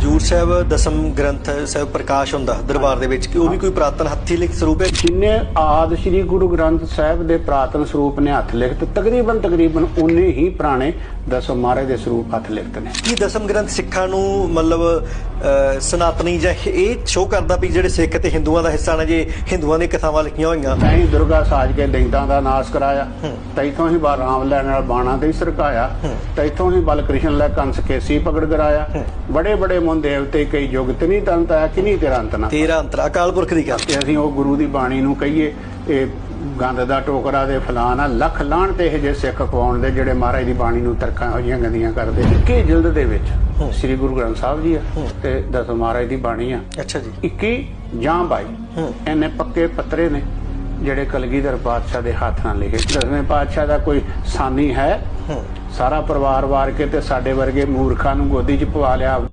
ਹਜੂਰ ਸਾਹਿਬ ਦਸਮ ਗ੍ਰੰਥ ਸਾਹਿਬ ਪ੍ਰਕਾਸ਼ ਹੁੰਦਾ ਦਰਬਾਰ ਦੇ ਵਿੱਚ, ਕਿ ਉਹ ਵੀ ਕੋਈ ਪ੍ਰਾਤਨ ਹੱਥੀ ਲਿਖਤ ਸਰੂਪ ਹੈ? ਜਿੰਨੇ ਆਦ ਸ੍ਰੀ ਗੁਰੂ ਗ੍ਰੰਥ ਸਾਹਿਬ ਦੇ ਪ੍ਰਾਤਨ ਸਰੂਪ ਨੇ ਹੱਥ ਲਿਖਤ, ਤਕਰੀਬਨ ਤਕਰੀਬਨ ਉਨੇ ਹੀ ਪੁਰਾਣੇ ਦਸਮ ਮਹਾਰਾਜ ਦੇ ਸਰੂਪ ਹੱਥ ਲਿਖਤ ਨੇ। ਕੀ ਦਸਮ ਗ੍ਰੰਥ ਸਿੱਖਾਂ ਨੂੰ ਮਤਲਬ ਸਨਾਤਨੀ ਜਾਂ ਇਹ ਸ਼ੋਅ ਕਰਦਾ ਵੀ ਜਿਹੜੇ ਸਿੱਖ ਤੇ ਹਿੰਦੂਆਂ ਦਾ ਹਿੱਸਾ ਨੇ ਜੇ ਹਿੰਦੂਆਂ ਦੀਆਂ ਕਥਾਵਾਂ ਲਿਖੀਆਂ ਹੋਈਆਂ? ਤੈਂ ਦੁਰਗਾ ਸਾਜ ਕੇ ਦੈਂਤਾਂ ਦਾ ਨਾਸ਼ ਕਰਾਇਆ। ਤੈਥੋਂ ਹੀ ਬਾ ਰਾਮ ਲੈਣ ਨਾਲ ਬਾਣਾ ਤੇ ਸਰਕਾਇਆ। ਤੈਥੋਂ ਹੀ ਬਲ ਕ੍ਰਿਸ਼ਨ ਲੈ ਕੰਸ ਕੇਸੀ ਪਕੜ ਕਰਾਇਆ। ਬੜੇ ਬੜੇ ਮੁੰਨ ਦੇਵਤੇ ਕਈ ਜੁਗਤ ਨਹੀਂ ਤੰਤ ਆਇਆ ਕਿਨੀ ਤੇਰਾ ਅੰਤ ਨਾ ਤੇਰਾ ਅੰਤਰ ਅਕਾਲ ਪੁਰਖ ਦੀ ਗੱਲ। ਤੇ ਅਸੀਂ ਉਹ ਗੁਰੂ ਦੀ ਬਾਣੀ ਨੂੰ ਕਹੀਏ ਇਹ ਗੰਦ ਦਾ ਟੋਕਰਾ ਦੇ ਫਲਾਣਾ ਲੱਖ ਲਾਣ ਤੇ ਇਹ ਜੇ ਸਿੱਖ ਖਵਾਉਣ ਦੇ ਜਿਹੜੇ ਮਹਾਰਾਜ ਦੀ ਬਾਣੀ ਨੂੰ ਤਰਕਾਂ ਹੋ ਜੀਆਂ ਗੰਦੀਆਂ ਕਰਦੇ। ਇੱਕੇ ਜਿਲਦ ਦੇ ਵਿੱਚ ਸ੍ਰੀ ਗੁਰੂ ਗ੍ਰੰਥ ਸਾਹਿਬ ਜੀ ਆ ਤੇ ਦਸਮ ਮਹਾਰਾਜ ਦੀ ਬਾਣੀ ਆ। ਅੱਛਾ ਜੀ। 21 ਜਾਂ 22 ਇਹਨੇ ਪੱਕੇ ਪੱਤਰੇ ਨੇ ਜਿਹੜੇ ਕਲਗੀਧਰ ਪਾਤਸ਼ਾਹ ਦੇ ਹੱਥ ਨਾਲ ਲਿਖੇ। ਦਸਵੇਂ ਪਾਤਸ਼ਾਹ ਦਾ ਕੋਈ ਸਾਨੀ ਹੈ। ਸਾਰਾ ਪਰਿਵਾਰ ਵਾਰ ਕੇ ਤੇ ਸਾਡੇ ਵਰਗੇ ਮੂਰਖਾਂ ਨੂੰ ਗੋਦੀ 'ਚ ਪਵਾ ਲਿਆ।